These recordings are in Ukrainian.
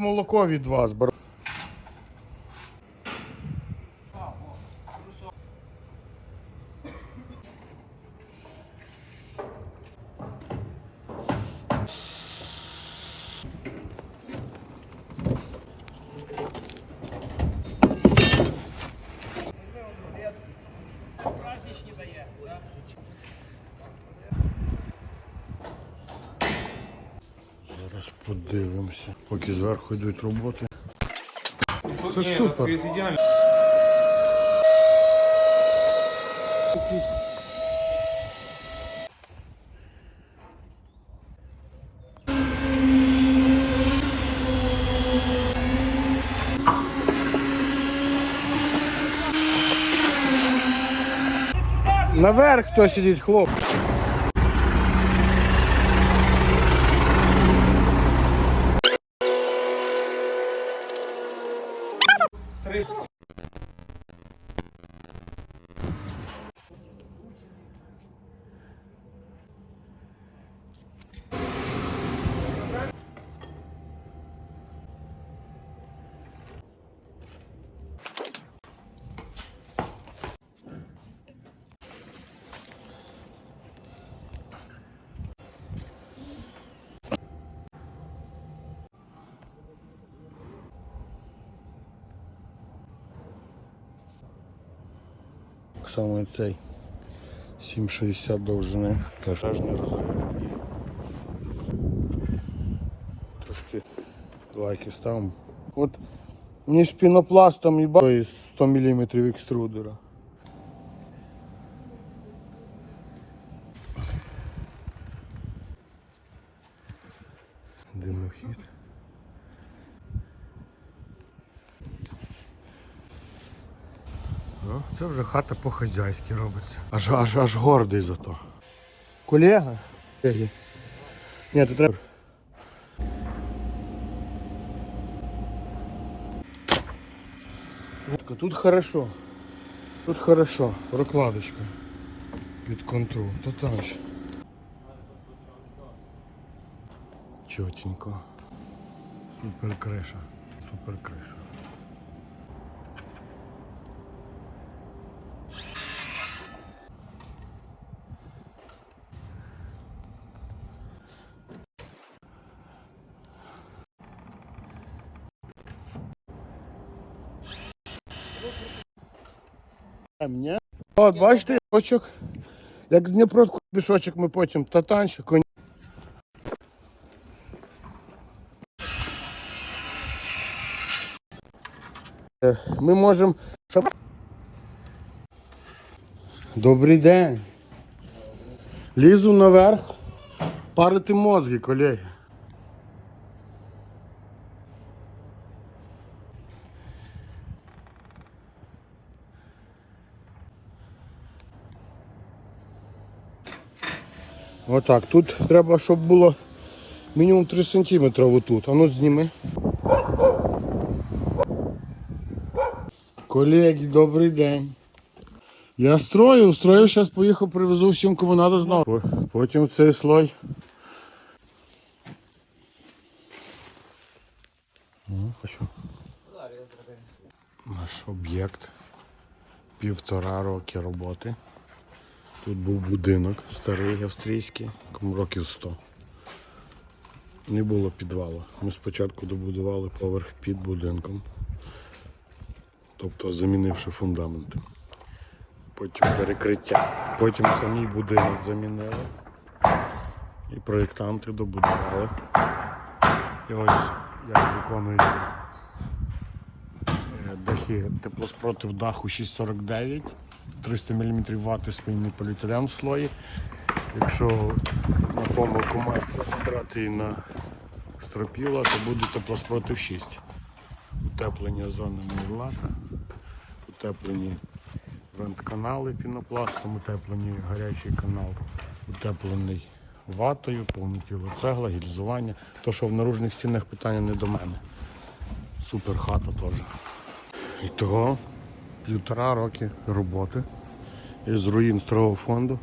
Молоко від вас, бар. Зараз подивимося. Поки зверху йдуть роботи. Це Ні, супер. ідеально. Наверх хто сидить, хлоп. І цей 7,60 довжини. Кашажний розрив. Трошки лайки ставимо. От між пінопластом і ба- 100 мм екструдера. Димохід. Ну, це вже хата по-хазяйськи робиться. Аж, аж, аж гордий за то. Колега? Ні, то треба. Тут хорошо. Тут хорошо. Прокладочка. Під контроль. То там ще. Чотенько. Супер криша. Супер криша. Мені? От, бачите, пішочок. Як з Дніпровського пішочок ми потім татанчик, коні. Е, Ми можемо. Добрий день. Лізу наверх. Парити мозги, колеги. Отак. Тут треба, щоб було мінімум 3 см отут. А ну зніми. Колеги, добрий день. Я строю, строю, зараз поїхав, привезу всім, кому треба знову. Потім цей слой. Ну, хочу. Наш об'єкт. Півтора роки роботи. Тут був будинок старий австрійський, років 100. Не було підвалу. Ми спочатку добудували поверх під будинком, тобто замінивши фундаменти. Потім перекриття. Потім самий будинок замінили. І проєктанти добудували. І ось як виконується е, дахи теплоспротив даху 649, 300 мм вати спільний поліетилен в слої. Якщо на помилку майстра брати і на стропіла, то буде теплоспротив 6. Утеплення зони мурлата, утеплені вентканали пінопластом, утеплені гарячий канал, утеплений ватою, повне тіло цегла, гільзування. То, що в наружних стінах питання не до мене. Супер хата теж. І того півтора роки роботи із руїн старого фонду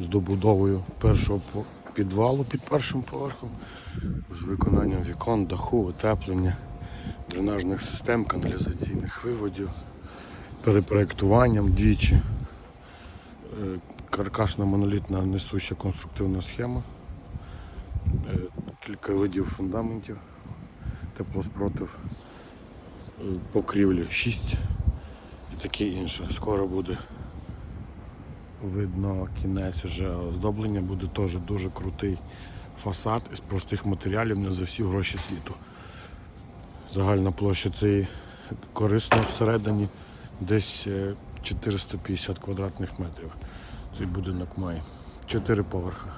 з добудовою першого підвалу під першим поверхом з виконанням вікон, даху, утеплення, дренажних систем, каналізаційних виводів, перепроектуванням двічі. Е, Каркасна монолітна несуща конструктивна схема. Е, Кілька видів фундаментів, теплоспротив, е, покрівлі 6 і таке інше. Скоро буде видно кінець вже оздоблення, буде теж дуже крутий фасад із простих матеріалів не за всі гроші світу. Загальна площа цієї корисно всередині десь е, 450 квадратних метрів. Цей будинок має 4 поверха.